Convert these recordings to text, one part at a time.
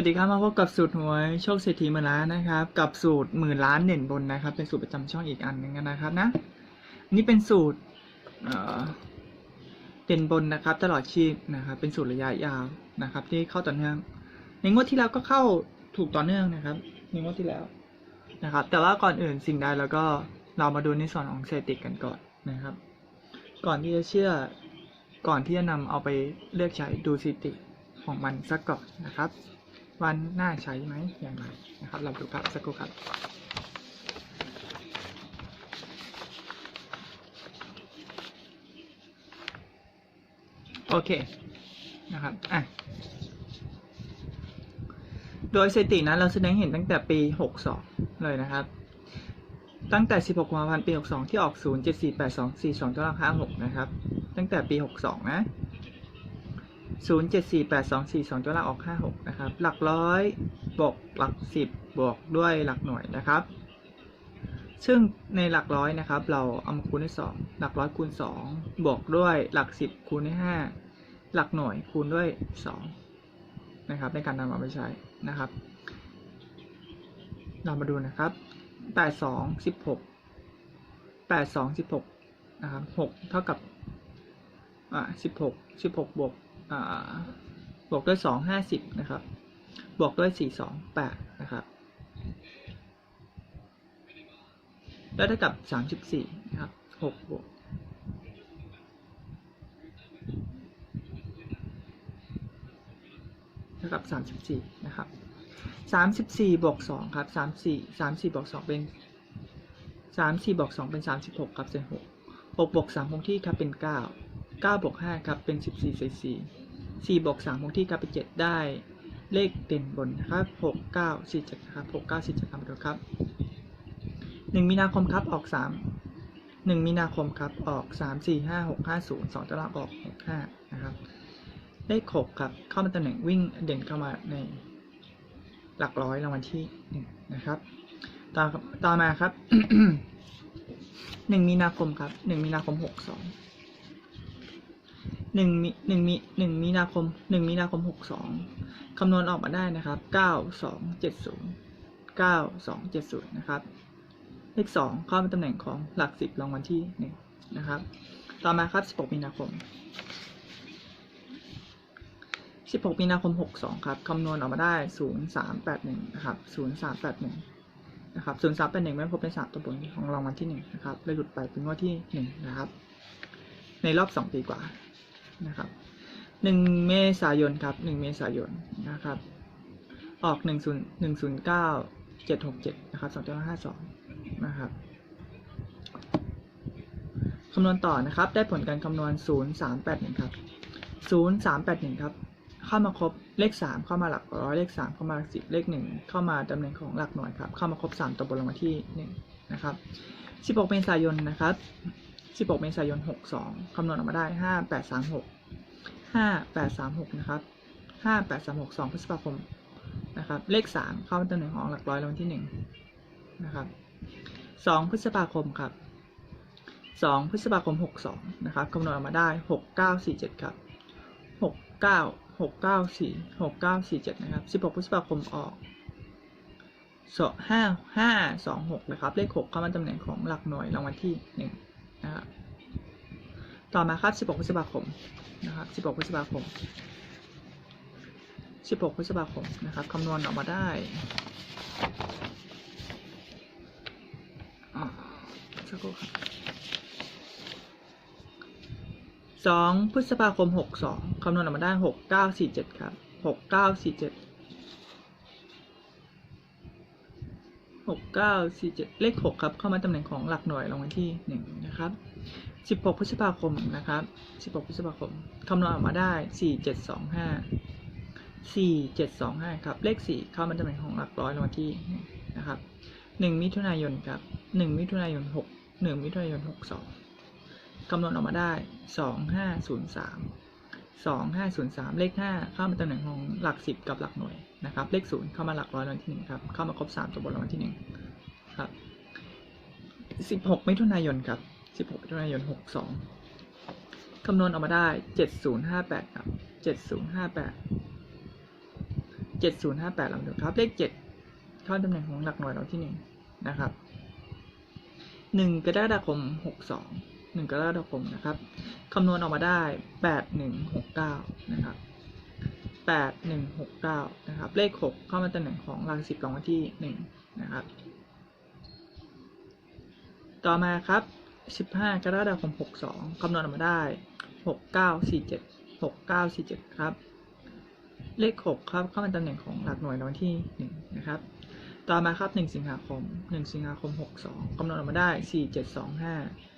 วัสดีครับมาพบกับสูตรหวยโชคเศรษฐีหมื่นล้านนะครับ กับสูตรหมื่นล้านเด่นบนนะครับ เป็นสูตรประจำช่องอีกอันหนึงนะครับนะนี่เป็นสูตรเเด่นบนนะครับ ตลอดชีพนะครับ เป็นสูตรระยะยาวนะครับ ที่เข้าต่อเนื่อง ในงวดที่แล้วก็เข้าถูกต่อเนื่องนะครับ ในงวดที่แล้วนะครับ แต่ว่าก่อนอื่นสิ่งใดแล้วก็เรามาดูในส่วนของสถิติกันก่อนนะครับ ก่อนที่จะเชื่อก่อนที่จะนำเอาไปเลือกใช้ดูสถิติของมันสักก่อนนะครับ วันน่าใช้ไหมอย่างไรนะครับเราดูครับสักครู่ครับโอเคนะครับอะโดยสถิตินั้นเราแสดงเห็นตั้งแต่ปี 62 เลยนะครับ ตั้งแต่ 16กุมภาพันธ์ปี 62 ที่ออก 0 7 4 8 2 4 2 9 5 6นะครับ ตั้งแต่ปี 62 นะ ศูนย์เจ็ดสี่แปดสองสี่สองตัวละออกห้าหกนะครับ หลักร้อยบวกหลักสิบบวกด้วยหลักหน่วยนะครับ ซึ่งในหลักร้อยนะครับ เราเอามาคูณด้วยสองหลักร้อยคูณสองบวกด้วยหลักสิบคูณด้วยห้าหลักหน่วยคูณด้วยสองนะครับในการนำมาไปใช้นะครับ เรามาดูนะครับแปดสองสิบหกแปดสองสิบหกนะครับหกเท่ากับอ่าสิบหกสิบหกบวก บวกด้วยสองห้าสิบนะครับ บวกด้วยสี่สองแปดนะครับได้เท่ากับสามสิบสี่นะครับหกบวกเท่ากับสามสิบสี่นะครับสามสิบสี่บวกสองครับสามสี่สามสี่บวกสองเป็นสามสี่บวกสองเป็นสามสิบหกครับเศษหกหกบวกสามคงที่ครับเป็นเก้าเก้าบวกห้าครับเป็นสิบ สี่บวกสามคงที่กลายเป็นเจ็ดได้เลขเด่นบนนะครับหกเก้าสี่เจ็ดครับหกเก้าสี่เจ็ดครับดูครับหนึ่งมีนาคมครับออกสามหนึ่งมีนาคมครับออกสามสี่ห้าหกห้าศูนย์สองตารางออกหกห้านะครับ เลขหกครับเข้ามาตำแหน่งวิ่งเด่นเข้ามาในหลักร้อยรางวัลที่หนึ่งนะครับ ต่อต่อมาครับหนึ่งมีนาคมครับหนึ่งมีนาคมหกสอง หนึ่งมีหนึ่งมีหนึ่งมีนาคมหนึ่งมีนาคมหกสองคำนวณออกมาได้นะครับเก้าสองเจ็ดศูนย์เก้าสองเจ็ดศูนย์นะครับ เลขสองเข้าเป็นตำแหน่งของหลักสิบรางวัลที่หนึ่งนะครับ ต่อมาครับสิบหกมีนาคมสิบหกมีนาคมหกสองครับคำนวณออกมาได้ศูนย์สามแปดหนึ่งนะครับศูนย์สามแปดหนึ่งนะครับศูนย์สามแปดหนึ่งไม่พบในสามตัวบนของรางวัลที่หนึ่งนะครับเลยหลุดไปเป็นงวดที่หนึ่งนะครับ ในรอบสองปีกว่า นะครับหนึ่งเมษายนครับหนึ่งเมษายนนะครับ ออกหนึ่งศูนย์หนึ่งศูนย์เก้าเจ็ดหกเจ็ดนะครับสองจุดห้าสองนะครับคำนวณต่อนะครับ ได้ผลการคำนวณศูนย์สามแปดหนึ่งครับศูนย์สามแปดหนึ่งครับ เข้ามาครบเลขสามเข้ามาหลักร้อยเลขสามเข้ามาหลักสิบเลขหนึ่งเข้ามาตำแหน่งของหลักหน่วยครับ เข้ามาครบสามตัวบนรางวัลที่หนึ่งนะครับสิบหกเมษายนนะครับ 16 เมษายน 62 คำนวณออกมาได้ 5836 5836 นะครับ 5836 2พฤษภาคม นะครับ เลข 3 เข้าเป็นตำแหน่งของหลักร้อยรางวัลที่ 1 นะครับ 2 พฤษภาคมครับ 2 พฤษภาคม 62 นะครับ คำนวณออกมาได้ 6947 ครับ 69 694 6947 นะครับ 16 พฤษภาคมออกสองห้าห้าสองหกนะครับ เลข 6 เข้ามาตำแหน่งของหลักหน่วยรางวัลที่ 1 นะครับต่อมาครับ 16 พฤษภาคมนะครับ 16 พฤษภาคม 16 พฤษภาคมนะครับคำนวณออกมาได้ สักครู่ครับ2พฤษภาคม 62คำนวณออกมาได้ 6947 ครับ 6947 6947เลข6ครับ เข้ามาตำแหน่งของหลักหน่วยรางวัลที่1นะครับ16พฤษภาคมนะครับ16พฤษภาคมคำนวณออกมาได้4725 4725ครับ เลข4เข้ามาตำแหน่งของหลักร้อยรางวัลที่นะครับ1มิถุนายนครับ1มิถุนายน6 1มิถุนายน62คำนวณออกมาได้2503 2503 เลข 5 เข้ามาตำแหน่งของหลัก 10 กับหลักหน่วยนะครับ เลข 0 เข้ามาหลักร้อยรางวัลที่1ครับเข้ามาครบ 3 ตัวบนรางวัลที่1ครับ 16 มิถุนายนครับ 16 มิถุนายน 62 คำนวณออกมาได้ 7058 ครับ 7058 7058ลองดูครับ เลข 7 เข้าตำแหน่งของหลักหน่วยรางวัลที่ 1 นะครับ 1 กรกฎาคม 62 1 กรกฎาคมนะครับ คำนวณออกมาได้ 8169 นะครับ 8169 นะครับ เลข 6 เข้ามาตำแหน่งของรางสิบรางวัลที่ 1 นะครับ ต่อมาครับ 15 กรกฎาคม 62 คำนวณออกมาได้ 6947 6947 ครับ เลข 6 ครับ เข้ามาตำแหน่งของหลักหน่วยรางวัลที่ 1 นะครับต่อมาครับ 1 สิงหาคม 1 สิงหาคม 62คำนวณออกมาได้ 4725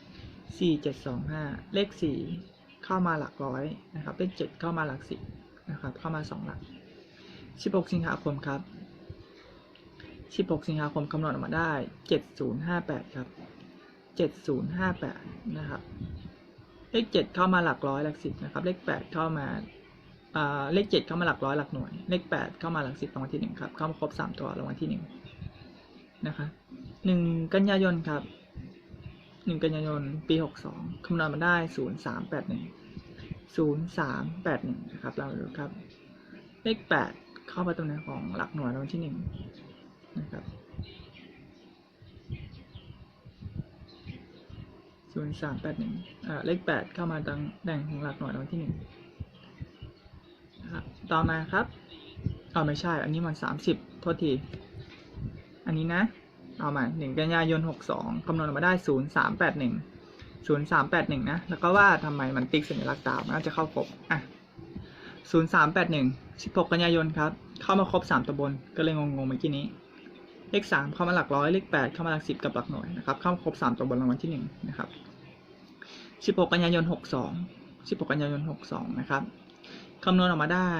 4725 เลข 4 เข้ามาหลักร้อยนะครับ เลข 7 เข้ามาหลัก10นะครับ เข้ามา 2 หลัก 16 สิงหาคมครับ 16 สิงหาคมคำนวณออกมาได้ 7058 ครับ 7058 นะครับ เลข 7 เข้ามาหลักร้อยหลัก10นะครับ เลข 8 เข้ามาอ่าเลข 7 เข้ามาหลักร้อยหลักหน่วย เลข 8 เข้ามาหลัก10รางวัลที่ 1 ครับ เข้ามาครบ 3 ตัวรางวัลที่ 1 นะคะ 1 กันยายนครับ หนึ่งกันยายนปีหกสองคำนวณมาได้ศูนย์สามแปดหนึ่งศูนย์สามแปดหนึ่งนะครับเราดูครับ เลขแปดเข้ามาตรงไหนของหลักหน่วยรางวัลที่หนึ่งนะครับศูนย์สามแปดหนึ่งเลขแปดเข้ามาตรงแหล่งของหลักหน่วยรางวัลที่หนึ่งต่อมาครับอ๋อไม่ใช่ อันนี้มันสามสิบโทษที อันนี้นะ เอาใหม่1กันยายน62คำนวณออกมาได้0381 0381นะ แล้วก็ว่าทำไมมันติ๊กสัญลักษณ์ดามน่าจะเข้าครบอะ0381 16กันยายนครับ เข้ามาครบ3ตัวบนก็เลยงงๆเมื่อกี้นี้ เลข3เข้ามาหลักร้อย เลข8เข้ามาหลัก10กับหลักหน่วยนะครับ เข้ามาครบ3ตัวบนรางวัลที่1นะครับ16กันยายน62 16กันยายน62นะครับคำนวณออกมาได้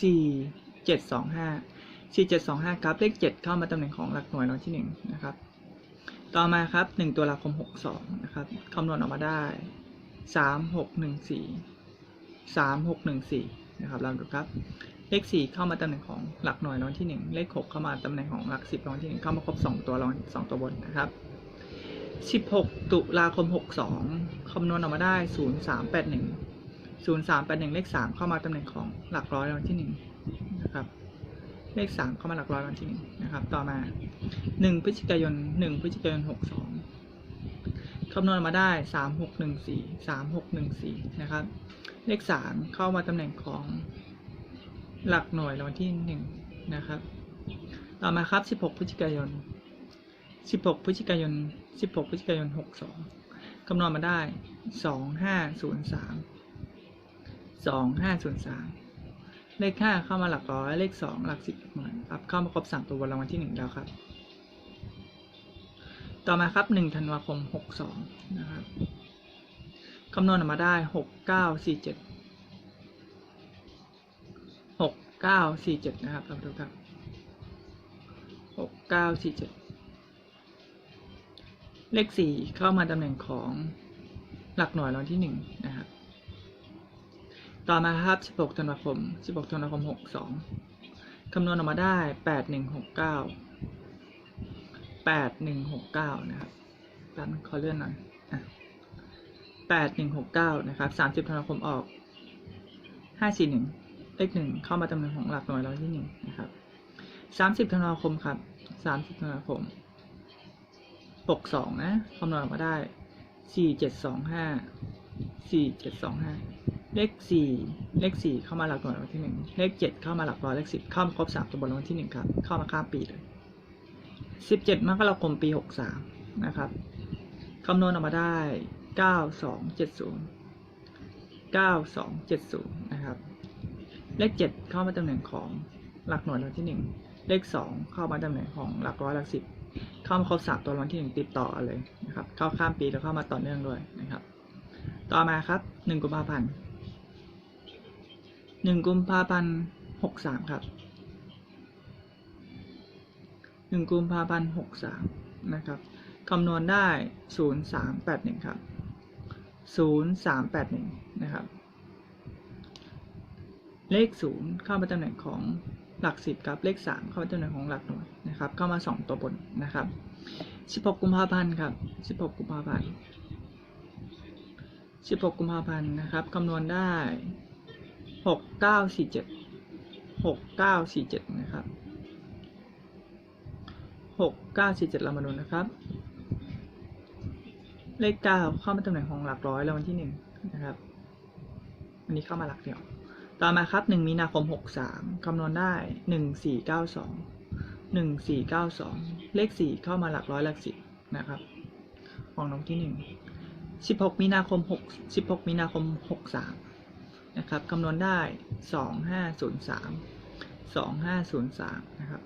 4 7 2 5 4 7 2 4725ครับเลข 7 เข้ามาตำแหน่งของหลักหน่วยรางวัลที่1นะครับต่อมาครับ 1ตุลาคม 62นะครับคำนวณออกมาได้ 3 6 1 4 3 6 1 4นะครับลองดูครับเลข 4 เข้ามาตำแหน่งของหลักหน่วยรางวัลที่ 1 เลข 6 เข้ามาตำแหน่งของหลัก 10รางวัลที่ 1 เข้ามาครบ 2 ตัวราง2ตัวบนนะครับ16 ตุลาคม 62คำนวณออกมาได้ 0381 0381 เลข 3 เข้ามาตำแหน่งของหลักร้อยรางวัลที่1นะครับ เลข 3 เข้ามาหลักร้อยวัลที่1นะครับ ต่อมา 1 พฤศจิกายน 1 พฤศจิกายน 62คำนวณมาได้ 3614 3614 นะครับ เลข 3 เข้ามาตำแหน่งของหลักหน่วยรางวัลที่ 1 นะครับ ต่อมาครับ 16 พฤศจิกายน 16 พฤศจิกายน 16 พฤศจิกายน 62คำนวณมาได้ 2503 2503 เลข5เข้ามาหลักร้อย เลข2หลัก10หน่วยครับเข้ามาครบ3ตัวบนรางวัลที่1แล้วครับ ต่อมาครับ1ธันวาคม62นะครับคำนวณออกมาได้6947 6947นะครับเราดูครับ6947เจ็ดเลข4เข้ามาตำแหน่งของหลักหน่วยรางวัลที่1นะครับ ต่อมาครับ 16 ธันวาคม 16 ธันวาคม 62 คำนวณออกมาได้ 8169 8169 นะครับแป๊บนึงขอเลื่อนหน่อยแปดหนึ่งหกเก้านะครับสามสิบธันวาคมออกห้าสี่หนึ่งเลข1เข้ามาตำแหน่งของหลักหน่วยรางวัลที่หนึ่งนะครับสามสิบธันวาคมครับสามสิบธันวาคมหกสองนะ คำนวณออกมาได้สี่เจ็ดสองห้าสี่ เลขสี่เลขสี่เข้ามาหลักหน่วยรางวัลที่หนึ่งเลขเจ็ดเข้ามาหลักร้อยเลขสิบเข้ามาครบสามตัวบนรางวัลที่หนึ่งครับ เข้ามาข้ามปีเลยสิบเจ็ดมกราคมปีหกสามนะครับคำนวณออกมาได้9270 9270นะครับ เลข7เข้ามาตำแหน่งของหลักหน่วยรางวัลที่1เลข2เข้ามาตำแหน่งของหลักร้อยหลักสิบเข้ามาครบสามตัวรางวัลที่1ติดต่อเลยนะครับ เข้าข้ามปีแล้วเข้ามาต่อเนื่องด้วยนะครับ ต่อมาครับ1กุมภาพันธ์ 1กุมภาพันธ์63ครับ1กุมภาพันธ์63นะครับคำนวณได้0381ครับ0381นะครับ เลข0เข้ามาตำแหน่งของหลัก10ครับ เลข3เข้ามาตำแหน่งของหลักหน่วยนะครับ เข้ามา2ตัวบนนะครับ16กุมภาพันธ์ครับ16กุมภาพันธ์16กุมภาพันธ์นะครับคำนวณได้ 6947 6947นะครับ6947เรามาดูนะครับ เลขเก้าเข้ามาตำแหน่งของหลักร้อยแล้ววันที่หนึ่งนะครับ อันนี้เข้ามาหลักเดียว ต่อมาครับหนึ่งมีนาคมหกสามคำนวณได้หนึ่งสี่เก้าสองหนึ่งสี่เก้าสองเลขสี่เข้ามาหลักร้อยหลักสิบนะครับ ของน้องที่หนึ่งสิบหกมีนาคมหกสิบหกมีนาคมหกสาม นะครับคำนวณได้สองห้าศูนย์สามสองห้าศูนย์สามนะครับ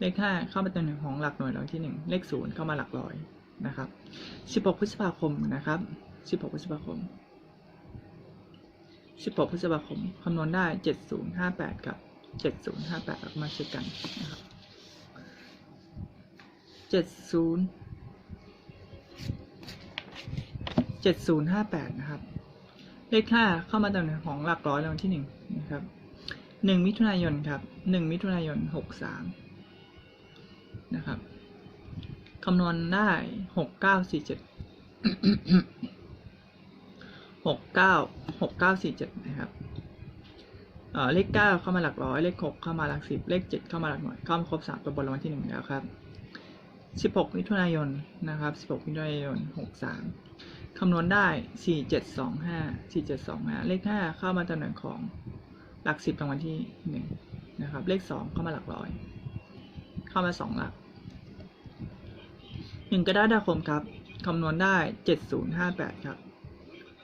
เลขห้าเข้ามาตำแหน่งของหลักหน่วยรางวัลที่หนึ่งเลขศูนย์เข้ามาหลักร้อยนะครับ 16 พฤษภาคมนะครับ 16 พฤษภาคม 16 พฤษภาคมคำนวณได้ 7058กับ7058เอามาเช็คกันนะครับ70 7058 นะครับ เลข5เข้ามาตำแหน่งของหลักร้อยรางวัลที่1นะครับ1มิถุนายนครับ1มิถุนายน63นะครับคำนวณได้หกเก้าสี่เจ็ดหกเก้าหกเก้าสี่เจ็ดนะครับเอ่อเลขเก้าเข้ามาหลักร้อย เลขหกเข้ามาหลักสิบเลขเจ็ดเข้ามาหลักหน่วยเข้ามาครบสามตัวบนรางวัลที่หนึ่งแล้วครับสิบหกมิถุนายนนะครับสิบหกมิถุนายนหกสาม คำนวณได้สี่เจ็ดสองห้าสี่เจ็ดสองห้าเลขห้าเข้ามาตำแหน่งของหลักสิบรางวัลที่หนึ่งนะครับ เลขสองเข้ามาหลักร้อย เข้ามาสองหลักหนึ่งกรกฎาคมครับ คำนวณได้เจ็ดศูนย์ห้าแปดครับ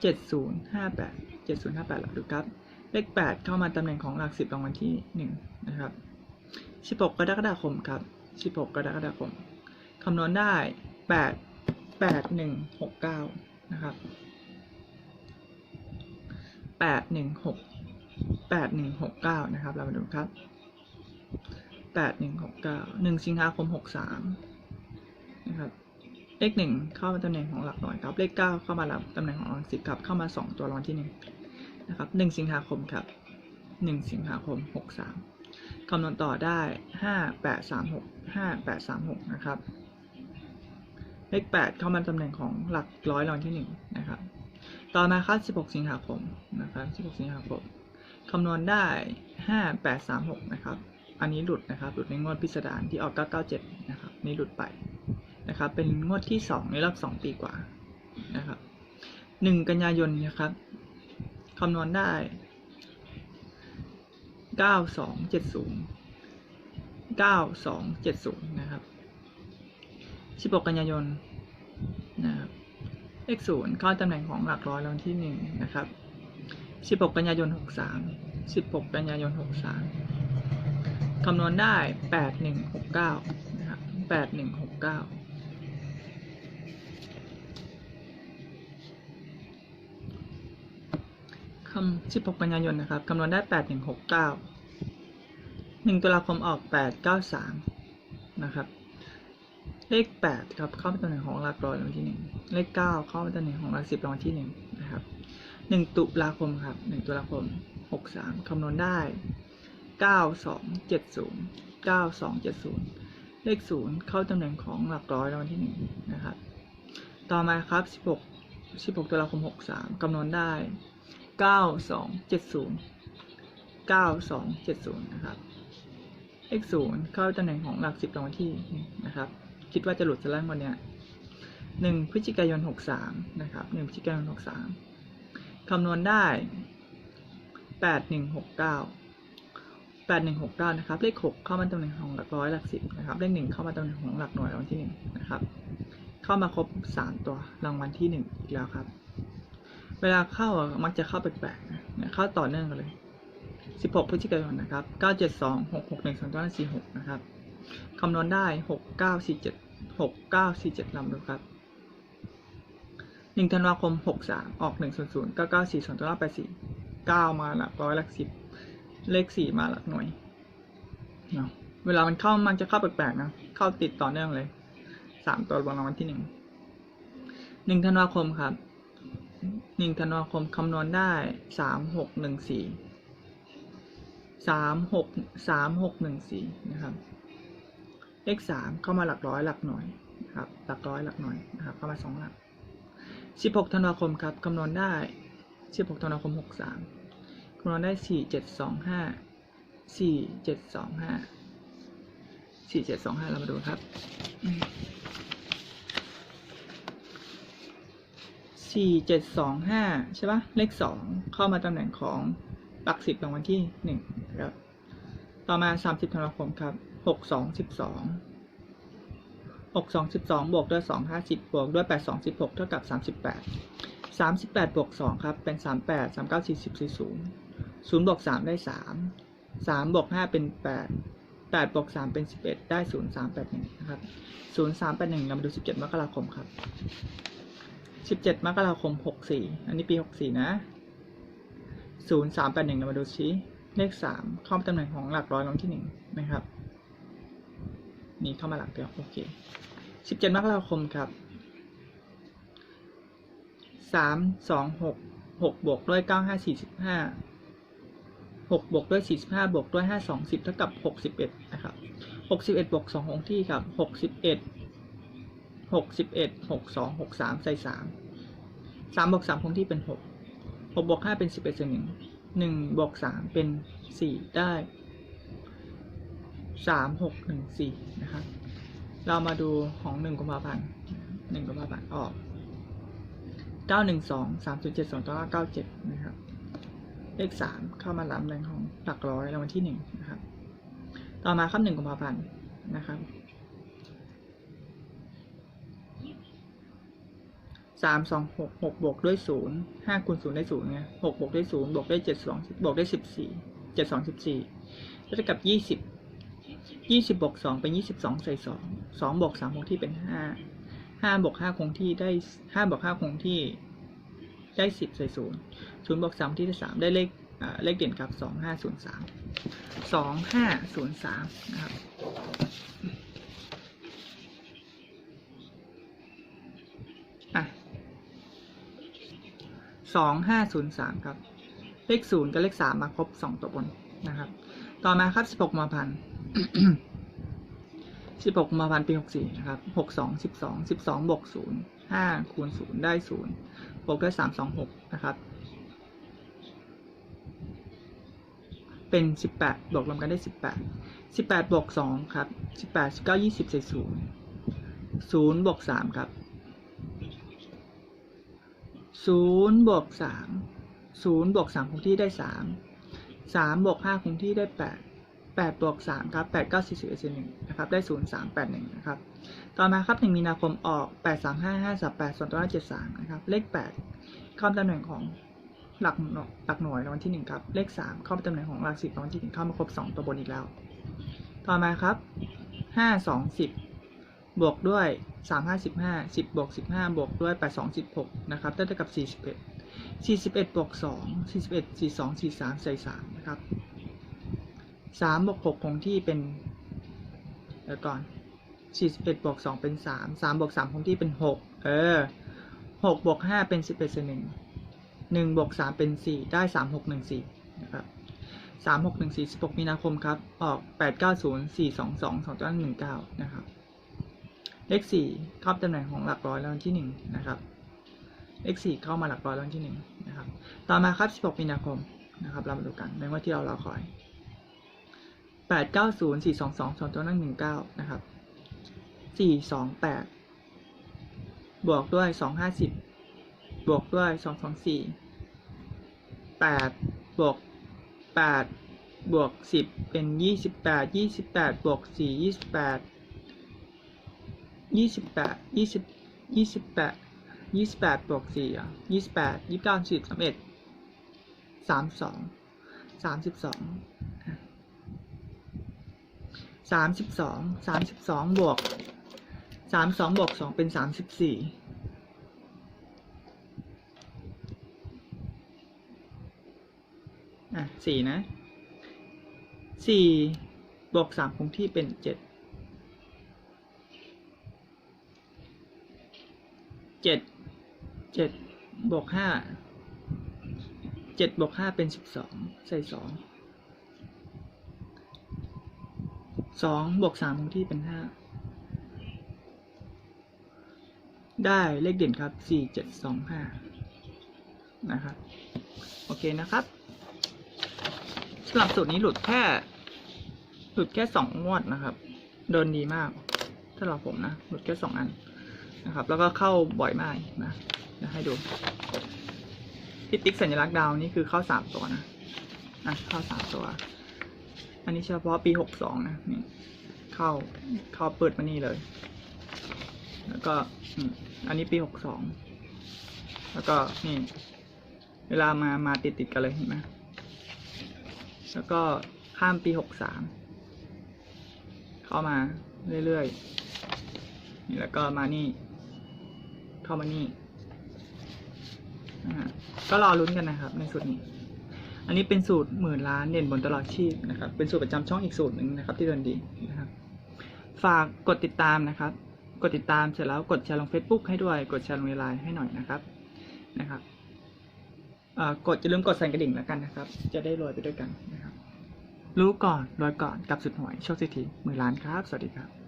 เจ็ดศูนย์ห้าแปดเจ็ดศูนย์ห้าแปดหลักดูครับ เลขแปดเข้ามาตำแหน่งของหลักสิบรางวัลที่หนึ่งนะครับสิบหกกรกฎาคมครับสิบหกกรกฎาคม คำนวณได้แปดแปดห นะครับแปดหนึ่งหกแปดหนึ่งหกเก้านะครับ เรามาดูครับแปดหนึ่งหกเก้าหนึ่งสิงหาคมหกสามนะครับเลขหนึ่งเข้ามาตำแหน่งของหลักร้อยครับเลขเก้าเข้ามาหลักตำแหน่งของหลักสิบครับเข้ามาสองตัวรางวัลที่หนึ่งนะครับหนึ่งสิงหาคมครับหนึ่งสิงหาคมหกสามคำนวณต่อได้ห้าแปดสามหกห้าแปดสามหกนะครับ เลขแปดเข้ามาตำแหน่งของหลักร้อยรางที่หนึ่งนะครับ ต่อมาครับสิบหกสิงหาคมนะครับสิบหกสิงหาคมคำนวณได้ห้าแปดสามหกนะครับ อันนี้หลุดนะครับ หลุดในงวดพิสดารที่ออก 997 นะครับ นี่หลุดไปนะครับ เป็นงวดที่ 2 ในรอบ 2 ปีกว่านะครับ 1 กันยายนนะครับคำนวณได้ 9270 9270 นะครับ 16 กันยายนนะครับเลขศูนย์เข้าตำแหน่งของหลักร้อยรางวัลที่หนึ่งนะครับ 16 กันยายน 63 16 กันยายน 63 คำนวณได้ 8169 นะครับ 8169คำ16กันยายนนะครับคำนวณได้ 8169 1ตุลาคมออก 893 นะครับ เลข8ครับเข้าไปตำแหน่งของหลักร้อยรางวัลที่1เลข9เข้าไปตำแหน่งของหลัก10รางวัลที่1นะครับ1ตุลาคมครับ1ตุลาคม63คำนวณได้9270 9270เลข0เข้าตำแหน่งของหลักร้อยรางวัลที่1นะครับต่อมาครับ16 16ตุลาคม63คำนวณได้9270 9270นะครับเลขศูนย์เข้าตำแหน่งของหลักสิบรางวัลที่หนึ่งนะครับ คิดว่าจะหลุดจะล่างวันเนี้ยหนึ่งพฤศจิกายน63นะครับหนึ่งพฤศจิกายน63คำนวณได้8169 8169นะครับ เลข6เข้ามาตำแหน่งของหลักร้อยหลักสิบนะครับ เลข1เข้ามาตำแหน่งของหลักหน่วยรางวัลที่1นะครับ เข้ามาครบ3ตัวรางวัลที่1อีกแล้วครับ เวลาเข้ามักจะเข้าแปลกๆนะเข้าต่อเนื่องกันเลย16พฤศจิกายนนะครับ972 661 246นะครับคำนวณได้6947 6947ลำดูครับ 1 ธันวาคม 63 ออก 100 994 2 9 8 4 9 มาหลักร้อยหลักสิบเลข 4 มาหลักหน่วยเนาะเวลามันเข้ามันจะเข้าแปลกๆนะ เข้าติดต่อเนื่องเลย 3 ตัวบนรางวัลที่ 1 1 ธันวาคมครับ 1 ธันวาคมคำนวณได้ 3614สามหกสามหกหนึ่งสี่นะครับ เลขสามเข้ามาหลักร้อยหลักหน่วยครับหลักร้อยหลักหน่วยนะครับเข้ามาสองหลักสิบหกธันวาคมครับคำนวณได้สิบหกธันวาคมหกสามคำนวณได้สี่เจ็ดสองห้าสี่เจ็ดสองห้าสี่เจ็ดสองห้าเรามาดูครับสี่เจ็ดสองห้าใช่ปะเลขสองเข้ามาตำแหน่งของหลักสิบรางวัลที่หนึ่งครับต่อมาสามสิบธันวาคมครับ หกสองสิบสองหกสองสิบสองบวกด้วยสองห้าสิบบวกด้วยแปดสองสิบหกเท่ากับสามสิบแปดสามสิบแปดบวกสองครับ เป็นสามแปดสามเก้าสี่สิบสี่ศูนย์ศูนย์บวกสามได้สามสามบวกห้าเป็นแปดแปดบวกสามเป็นสิบเอ็ดได้ศูนย์สามแปดหนึ่งนะครับศูนย์สามแปดหนึ่งเรามาดูสิบเจ็ดมกราคมครับสิบเจ็ดมกราคมหกสี่อันนี้ปีหกสี่นะศูนย์สามแปดหนึ่งเรามาดูชี้เลขสามเข้าตำแหน่งของหลักร้อยรางที่หนึ่งนะครับ นี่เข้ามาหลักเดียวโอเคสิบเจ็ดมกราคมครับสามสองหกหกบวกด้วยเก้าห้าสี่สิบห้าหกบวกด้วยสี่สิบห้าบวกด้วยห้าสองสิบเท่ากับหกสิบเอ็ดนะครับหกสิบเอ็ดบวกสองของที่ครับหกสิบเอ็ดหกสิบเอ็ดหกสองหกสามใส่สามสามบวกสามคงที่เป็นหกหกบวกห้าเป็นสิบเอ็ดส่วนหนึ่งหนึ่งบวกสามเป็นสี่ได้ สามหกหนึ่งสี่นะครับเรามาดูของหนึ่งกุมภาพันธ์หนึ่งกุมภาพันธ์ออกเก้าหนึ่งสองสามศูนย์เจ็ดสองตัวเก้าเจ็ดนะครับเลขสามเข้ามาลำแรงของหลักร้อยรางวัลที่หนึ่งนะครับ ต่อมาครับหนึ่งกุมภาพันธ์นะครับสามสองหกหกบวกด้วยศูนย์ห้าคูณศูนย์ได้ศูนย์ไงหกบวกด้วยศูนย์บวกด้วยเจ็ดสองบวกด้วยสิบสี่เจ็ดสองสิบสี่เท่ากับยี่สิบ ยี่สิบบวกสองเป็นยี่สิบสองใส่สองสองบวกสามคงที่เป็นห้าห้าบวกห้าคงที่ได้ห้าบวกห้าคงที่ได้สิบใส่ศูนย์ศูนย์บวกสามที่ได้สามได้เลขเลขเด่นครับสองห้าศูนย์สามสองห้าศูนย์สามนะครับอะสองห้าศูนย์สามครับ เลขศูนย์กับเลขสามมาครบสองตัวบนนะครับ ต่อมาครับสิบหกมาพัน สิบหกมาพันปีหกสี่นะครับหกสองสิบสองสิบสองบวกศูนย์ห้าคูณศูนย์ได้ศูนย์บวกด้วยสามสองหกนะครับ เป็นสิบแปดบวกรวมกันได้สิบแปดสิบแปดบวกสองครับสิบแปดสิบเก้ายี่สิบใส่ศูนย์ศูนย์บวกสามครับศูนย์บวกสามศูนย์บวกสามคงที่ได้สามสามบวกห้าคงที่ได้แปด แปดบวกสามครับแปดเก้าสี่สิบเอ็ดหนึ่งนะครับได้ศูนย์สามแปดหนึ่งนะครับต่อมาครับหนึ่งมีนาคมออกแปดสามห้าห้าสามแปดส่วนตัวห้าเจ็ดสามนะครับเลขแปดเข้าตำแหน่งของหลักหน่วยหลักหน่วยรางวัลที่หนึ่งครับ เลขสามเข้าตำแหน่งของหลักสิบรางวัลที่หนึ่งเข้ามาครบสองตัวบนอีกแล้ว ต่อมาครับห้าสองสิบบวกด้วยสามห้าสิบห้าสิบบวกสิบห้าบวกด้วยแปดสองสิบหกนะครับได้เท่ากับสี่สิบเอ็ดสี่สิบเอ็ดบวกสองสี่สิบเอ็ดสี่สองสี่สามใส่สามนะครับ สามบวกหกคงที่เป็นเดี๋ยวก่อนสี่สิบเอ็ดบวกสองเป็นสามสามบวกสามคงที่เป็นหกเออหกบวกห้าเป็นสิบเอ็ดส่วนหนึ่งหนึ่งบวกสามเป็นสี่ได้สามหกหนึ่งสี่นะครับสามหกหนึ่งสี่สิบหกมีนาคมครับ ออกแปดเก้าศูนย์สี่สองสองสองตัวหนึ่งเก้านะครับ เลขสี่เข้าตำแหน่งของหลักร้อยรางวัลที่หนึ่งนะครับ เลขสี่เข้ามาหลักร้อยรางวัลที่หนึ่งนะครับ ต่อมาครับ16มีนาคมนะครับ เรามาดูกันในว่าที่เรารอคอย 8 9 0 4 2 2 2ตัวนั่ง19 นะครับ 4 2 8 บวกด้วย 2 5 0 บวกด้วย 2 2 4 8 บวก 8 บวก 10 เป็น 28 28 บวก 4 28 28 20 28 28บวก4อะ28 29 10 31 32 32 สามสิบสองสามสิบสองบวกสามสองบวกสองเป็นสามสิบสี่อะสี่นะสี่บวกสามคงที่เป็นเจ็ดเจ็ดเจ็ดบวกห้าเจ็ดบวกห้าเป็นสิบสองใส่สอง สองบวกสามคงที่เป็นห้าได้เลขเด่นครับสี่เจ็ดสองห้านะครับ โอเคนะครับสำหรับสูตรนี้หลุดแค่หลุดแค่สองงวดนะครับเดินดีมากสำหรับผมนะหลุดแค่สองอันนะครับ แล้วก็เข้าบ่อยมากนะเดี๋ยวให้ดูที่ติ๊กสัญลักษณ์ดาวนี่คือเข้าสามตัวนะอะเข้าสามตัว อันนี้เฉพาะปีหกสองนะนี่เข้าเข้าเปิดมานี่เลย แล้วก็อันนี้ปีหกสองแล้วก็นี่ เวลามามาติดติดกันเลยเห็นไหมแล้วก็ข้ามปีหกสามเข้ามาเรื่อยๆนี่แล้วก็มานี่ เข้ามานี่นะฮะก็รอลุ้นกันนะครับในสูตรนี้ อันนี้เป็นสูตรหมื่นล้านเด่นบนตลอดชีพนะครับ เป็นสูตรประจำช่องอีกสูตรหนึ่งนะครับ ที่เดินดีนะครับ ฝากกดติดตามนะครับ กดติดตามเสร็จแล้วกดแชร์ลง Facebook ให้ด้วย กดแชร์ลงไลน์ให้หน่อยนะครับ นะครับอ่อกดอย่าลืมกดสั่นกระดิ่งแล้วกันนะครับ จะได้รวยไปด้วยกันนะครับ รู้ก่อนรวยก่อนกับสุดหวยโชคสิทธิหมื่นล้านครับ สวัสดีครับ